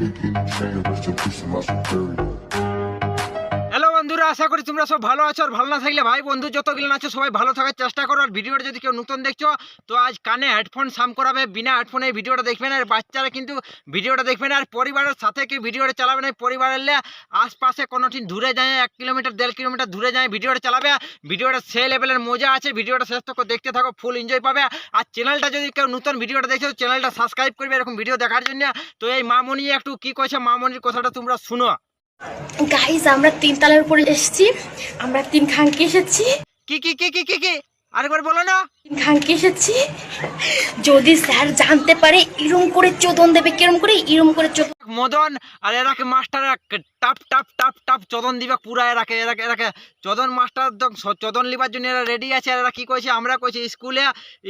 I'm making trained with the person I should bury. আশা করি তোমরা সব ভালো আছো আর ভালো না থাকলে ভাই বন্ধু যতগুলো আছো সবাই ভালো থাকার চেষ্টা করো আর ভিডিওটা যদি কেউ নতুন দেখছ, তো আজ কানে হেডফোন সাম করাবে, বিনা হেডফোনে ভিডিওটা দেখবে না, আর বাচ্চারা কিন্তু ভিডিওটা দেখবে না, আর পরিবারের সাথে কি ভিডিওটা চালাবে না, পরিবারের আশপাশে কোনো ঠিক দূরে যায়, এক কিলোমিটার, দেড় কিলোমিটার দূরে যায়, ভিডিওটা চালাবে, ভিডিওটা সে লেভেলের মজা আছে, ভিডিওটা শেষ তক দেখতে থাকো ফুল এনজয় পাবে, আর চ্যানেলটা যদি কেউ নতুন ভিডিওটা দেখছ চ্যানেলটা সাবস্ক্রাইব করবে, এরকম ভিডিও দেখার জন্য, তো এই মামনি একটু কি কইছে, মামনির কথাটা তোমরা শুনো। গাইস আমরা তিনতলার উপরে এসেছি। আমরা তিন খাঙ্কি এসেছি। কি কি কি কি কি কি? আরেকবার বলো না। তিন খাঙ্কি এসেছি। যদি স্যার জানতে পারে এরম করে চোদন দেবে কিরম করে? এরম করে চোদন মদন আর এরাকে মাস্টার টাপ টাপ টাপ টাপ, চদন দিবে পুরা এরাকে এরাকে এরাকে। চদন মাস্টার চদন লিবার জন্য এরা রেডি আছে এরা কি কইছে? আমরা কইছি, স্কুলে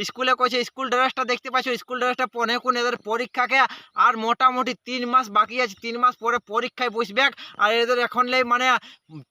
স্কুলে কইছে, স্কুল ড্রেসটা দেখতে পাচ্ছ স্কুল ড্রেসটা পনে কোন এদের পরীক্ষাকে আর মোটামুটি তিন মাস বাকি আছে। তিন মাস পরে পরীক্ষায় বসবে। আর এদের এখন মানে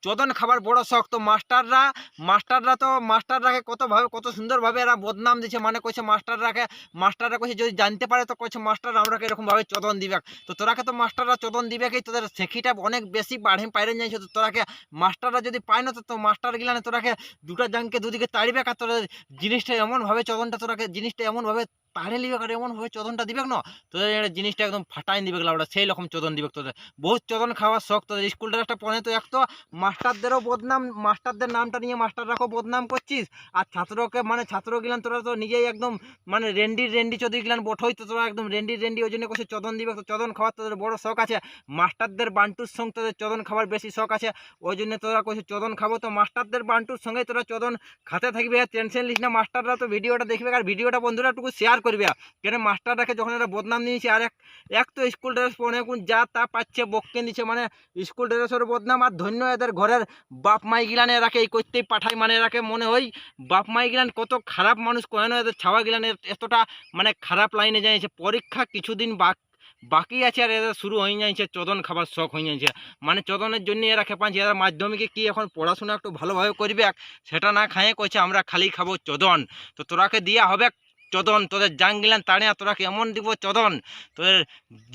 চদন খাবার বড় শখ। তো মাস্টাররা মাস্টাররা তো, মাস্টাররাকে কতভাবে কত সুন্দরভাবে এরা বদনাম দিচ্ছে মানে কইছে, মাস্টাররাকে, মাস্টাররা কইছে, যদি জানতে পারে তো কইছে, মাস্টার আমরাকে এরকমভাবে চদন দিবে? তো তোরাকে তো মাস্টাররা চদন দিবে কি? তোদের শেখিটা অনেক বেশি বাড়ে পাইরে যাইছে তো তোরাকে মাস্টাররা যদি পায় না, তো তো মাস্টার গিলানে তোরাকে দুটা জাংকে দুদিকে তাড়িবে আর তোদের জিনিসটা এমনভাবে চদনটা তোরাকে জিনিসটা এমনভাবে তাড়ে লিবে আর এমনভাবে চদনটা দিবে না তোদের জিনিসটা একদম ফাটাই দিবে ওটা সেই রকম চদন দিবে তোদের। বহুত চদন খাওয়ার শখ তোদের স্কুল ড্রেসটা পড়ে তো এক তো, মাস্টারদেরও বদনাম, মাস্টারদের নামটা নিয়ে মাস্টাররাকেও বদনাম করছিস, আর ছাত্রকে মানে ছাত্র গিলান তোরা তো নিজেই একদম মানে রেন্ডি রেন্ডি চৌধুরী গিলান বঠই তো তোরা একদম রেন্ডি রেন্ডি ওই জন্য কছে চদন দিবে তো চদন খাওয়ার তোদের বড় শখ আছে। মাস্টারদের বান্টুর সঙ্গে তোদের চদন খাবার বেশি শখ আছে, ওই জন্য তোরা কছে চদন খাব তো মাস্টারদের বান্টুর সঙ্গে তোরা চদন খাতে থাকবে। আর টেনশন লিস না, মাস্টাররা তো ভিডিওটা দেখবে, আর ভিডিওটা বন্ধুরা একটু শেয়ার করবে। কেন মাস্টাররাকে যখন এরা বদনাম নিয়েছে, আর এক এক তো স্কুল ড্রেস পরে কোন যা তা পাচ্ছে বককে দিচ্ছে মানে স্কুল ড্রেসের বদনাম, আর ধন্য এদের ঘরের বাপ মাই গিলানে এরাকে এই করতেই পাঠায় মানে এরাকে মনে হয় বাপ মাই গিলান কত খারাপ মানুষ, কেন এদের ছাওয়া গিলান এতটা মানে খারাপ লাইনে যাইছে পরীক্ষা কিছুদিন বাক বাকি আছে আর এদের শুরু হয়ে যাইছে চদন খাবার শখ হয়ে যাইছে মানে চদনের জন্য এরা খেপাচ্ছে এরা মাধ্যমিকে কি এখন পড়াশোনা একটু ভালোভাবে করবে? সেটা না খাইয়ে কইছে, আমরা খালি খাব চদন। তো তোরাকে দিয়া হবে চদন, তোদের জাং গিলান তাড়ে আর তোরাকে এমন দিব চদন। তোদের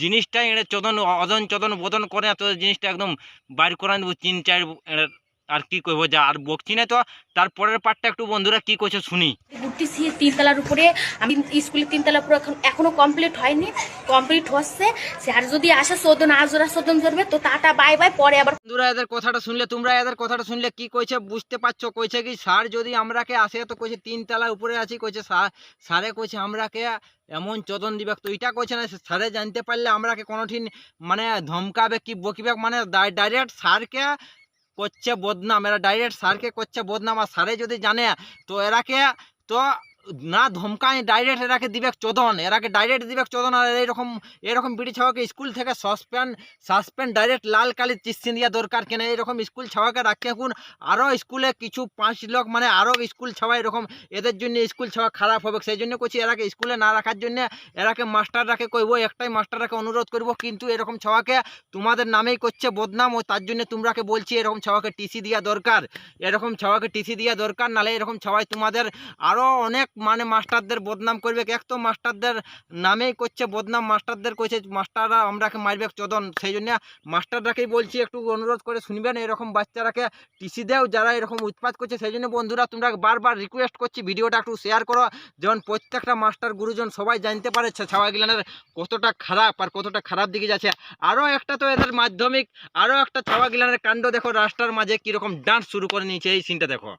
জিনিসটাই এড়ে চদন অদন চদন বদন করে তোদের জিনিসটা একদম বাইর করে দেবো, তিন চার আর কি করব? যা আর বকছি না তো। তারপরের পার্টটা একটু বন্ধুরা কি করছে শুনি। ঘুরতেছি তিনতলার উপরে আমি স্কুলের তিনতলা উপরে এখন এখনও কমপ্লিট হয়নি। কমপ্লিট হচ্ছে। স্যার যদি আসে চোদন আজ ওরা চোদন ধরবে তো টাটা বাই বাই পরে আবার বন্ধুরা এদের কথাটা শুনলে তোমরা এদের কথাটা শুনলে কি কইছে বুঝতে পারছ? কইছে কি স্যার যদি আমরাকে আসে তো কইছে তিনতলার উপরে আছি। কইছে স্যার স্যারে কইছে আমরাকে এমন চদন দিবে তো এটা কইছে না স্যারে জানতে পারলে আমরাকে কোনোঠিন মানে ধমকাবে কি বকিবে মানে ডাইরেক্ট স্যারকে করছে বদনাম এরা ডাইরেক্ট স্যারকে করছে বদনাম আর স্যারে যদি জানে তো এরাকে তো না ধমকায় ডাইরেক্ট এরাকে দিবে চোদন। এরাকে ডাইরেক্ট দিবে চোদন আর এইরকম এরকম বিড়ি ছাওয়াকে স্কুল থেকে সাসপেন্ড সাসপেন্ড ডাইরেক্ট লাল কালি চিস্তি দেওয়া দরকার কেন? এরকম স্কুল ছাওয়াকে রাখতে এখন। আরও স্কুলে কিছু পাঁচ লোক মানে আরও স্কুল ছাওয়া এরকম, এদের জন্য স্কুল ছাওয়া খারাপ হবে। সেই জন্য করছি এরাকে স্কুলে না রাখার জন্য এরাকে মাস্টাররাকে কইব, একটাই মাস্টাররাকে অনুরোধ করব। কিন্তু এরকম ছাওয়াকে তোমাদের নামেই করছে বদনাম ও তার জন্য তোমরাকে বলছি এরকম ছাওয়াকে টিসি দেওয়া দরকার। এরকম ছাওয়াকে টিসি দেওয়া দরকার, নালে এরকম ছাওয়াই তোমাদের আরও অনেক মানে মাস্টারদের বদনাম করবে, এক তো মাস্টারদের নামেই করছে বদনাম, মাস্টারদের কইছে, মাস্টাররা আমরাকে মারবে চোদন। সেই জন্য মাস্টাররাকেই বলছি, একটু অনুরোধ করে শুনবেন, এরকম বাচ্চারাকে টিসি দেও, যারা এরকম উৎপাত করছে। সেই জন্য বন্ধুরা, তোমরা বারবার রিকোয়েস্ট করছি, ভিডিওটা একটু শেয়ার করো। যেমন প্রত্যেকটা মাস্টার গুরুজন সবাই জানতে পারে ছাওয়া গিলানের কতটা খারাপ আর কতটা খারাপ দিকে যাচ্ছে। আরও একটা তো এদের মাধ্যমিক আরও একটা ছাওয়া গিলানের কাণ্ড দেখো, রাস্তার মাঝে কীরকম ডান্স শুরু করে নিয়েছে, এই সিনটা দেখো।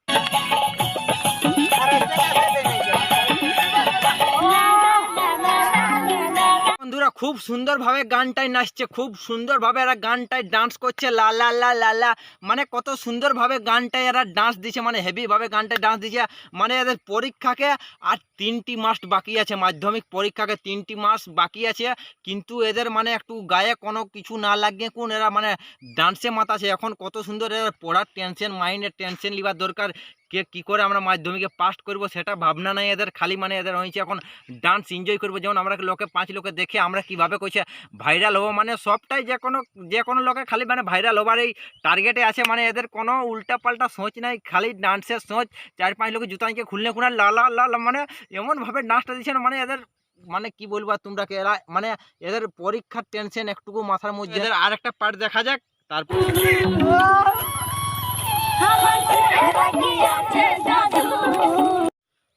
বন্ধুরা খুব সুন্দরভাবে গানটাই নাচছে, খুব সুন্দরভাবে এরা গানটায় ডান্স করছে, লা লা লা লা লা। মানে কত সুন্দরভাবে গানটায় এরা ডান্স দিছে মানে হেভিভাবে গানটায় ডান্স দিছে মানে এদের পরীক্ষাকে আর তিনটি মাস বাকি আছে, মাধ্যমিক পরীক্ষাকে তিনটি মাস বাকি আছে। কিন্তু এদের মানে একটু গায়ে কোনো কিছু না লাগে কোন এরা মানে ডান্সে মাতাছে এখন কত সুন্দর এরা পড়ার টেনশন মাইন্ডের টেনশন লিবার দরকার। কে কী করে আমরা মাধ্যমিকে পাস করব সেটা ভাবনা নাই এদের খালি মানে এদের হয়েছে এখন ডান্স এনজয় করব। যেমন আমরা লোকে পাঁচ লোকে দেখে আমরা কীভাবে কইছে ভাইরাল হব মানে সবটাই যে কোনো যে কোনো লোকে খালি মানে ভাইরাল হবার এই টার্গেটে আছে মানে এদের কোনো উল্টা পাল্টা সোচ নাই খালি ডান্সের সোচ চার পাঁচ লোকে জুতা নিয়ে খুললে খুলে লা লাল লা লা মানে এমনভাবে ডান্সটা দিচ্ছে না মানে এদের মানে কি বলব আর তোমরাকে এরা মানে এদের পরীক্ষার টেনশন একটুকু মাথার মধ্যে। এদের আর একটা পার্ট দেখা যাক তারপর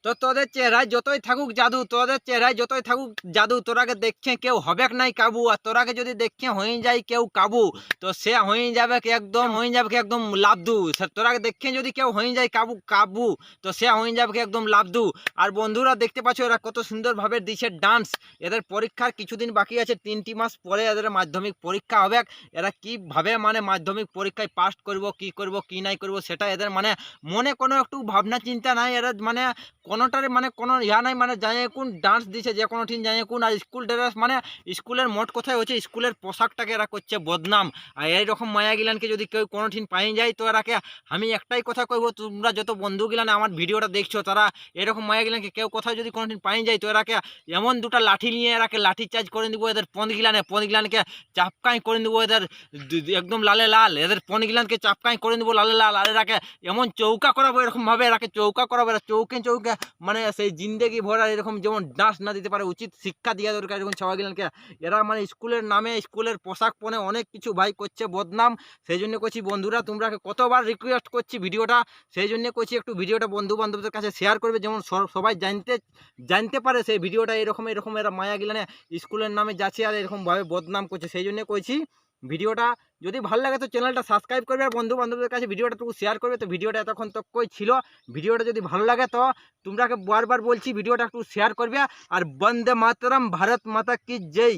তো তোদের চেহারায় যতই থাকুক জাদু, তোদের চেহারায় যতই থাকুক জাদু, তোরাকে দেখছে কেউ হবে নাই কাবু, আর তোরাকে যদি দেখছে হয়ে যায় কেউ কাবু, তো সে হয়ে যাবে একদম, হয়ে যাবে একদম লাভদু তোরাকে দেখছে যদি কেউ হয়ে যায় কাবু কাবু, তো সে হয়ে যাবে একদম লাভদু আর বন্ধুরা দেখতে পাচ্ছ এরা কত সুন্দরভাবে দিছে ডান্স এদের পরীক্ষার কিছুদিন বাকি আছে, তিনটি মাস পরে এদের মাধ্যমিক পরীক্ষা হবে। এরা কীভাবে মানে মাধ্যমিক পরীক্ষায় পাস করব, কি করব, কি নাই করব, সেটা এদের মানে মনে কোনো একটু ভাবনা চিন্তা নাই। এরা মানে কোনোটারে মানে কোনো ইয়া নাই মানে যাই কোন ডান্স দিছে যে কোনো ঠিন যাই কোন, আর স্কুল ড্রেস মানে স্কুলের মোট কথাই হচ্ছে স্কুলের পোশাকটাকে এরা করছে বদনাম। আর এইরকম মায়া গিলানকে যদি কেউ কোনো ঠিন পাই যায়, তো এরাকে আমি একটাই কথা কইবো, তোমরা যত বন্ধু গিলান আমার ভিডিওটা দেখছ, তারা এরকম মায়া গিলানকে কেউ কোথাও যদি কোনো দিন পাই যায়, তো এরাকে এমন দুটা লাঠি নিয়ে এরাকে লাঠি চার্জ করে দিব এদের পন্দ গিলানে, পন্দ গিলানকে চাপকাই করে দিব এদের একদম লালে লাল, এদের পন্দ গিলানকে চাপকাই করে দিব লালে লাল, আর এরাকে এমন চৌকা করাবো, এরকমভাবে এরাকে চৌকা করাবো, এরা চৌকে চৌকে মানে সেই জিন্দেগি ভরা এরকম যেমন ডান্স না দিতে পারে, উচিত শিক্ষা দেওয়া দরকার এরকম সবাই গেলেনকে এরা মানে স্কুলের নামে, স্কুলের পোশাক পরে অনেক কিছু ভাই করছে, বদনাম। সেই জন্য করছি বন্ধুরা, তোমরা কতবার রিকোয়েস্ট করছি ভিডিওটা? সেই জন্য করছি একটু ভিডিওটা বন্ধু বান্ধবদের কাছে শেয়ার করবে। যেমন সবাই জানতে জানতে পারে সেই ভিডিওটা এরকম এরকম এরা মায়া গিলানে স্কুলের নামে যাচ্ছে আর এরকমভাবে বদনাম করছে। সেই জন্য কইছি ভিডিওটা যদি ভালো লাগে তো চ্যানেলটা সাবস্ক্রাইব করবে আর বন্ধু বান্ধবদের কাছে ভিডিওটা একটু শেয়ার করবে। তো ভিডিওটা এতক্ষণ কই ছিল? ভিডিওটা যদি ভালো লাগে তো তোমরাকে বারবার বলছি, ভিডিওটা একটু শেয়ার করবে। আর বন্দে মাতরম, ভারত মাতা কি জয়।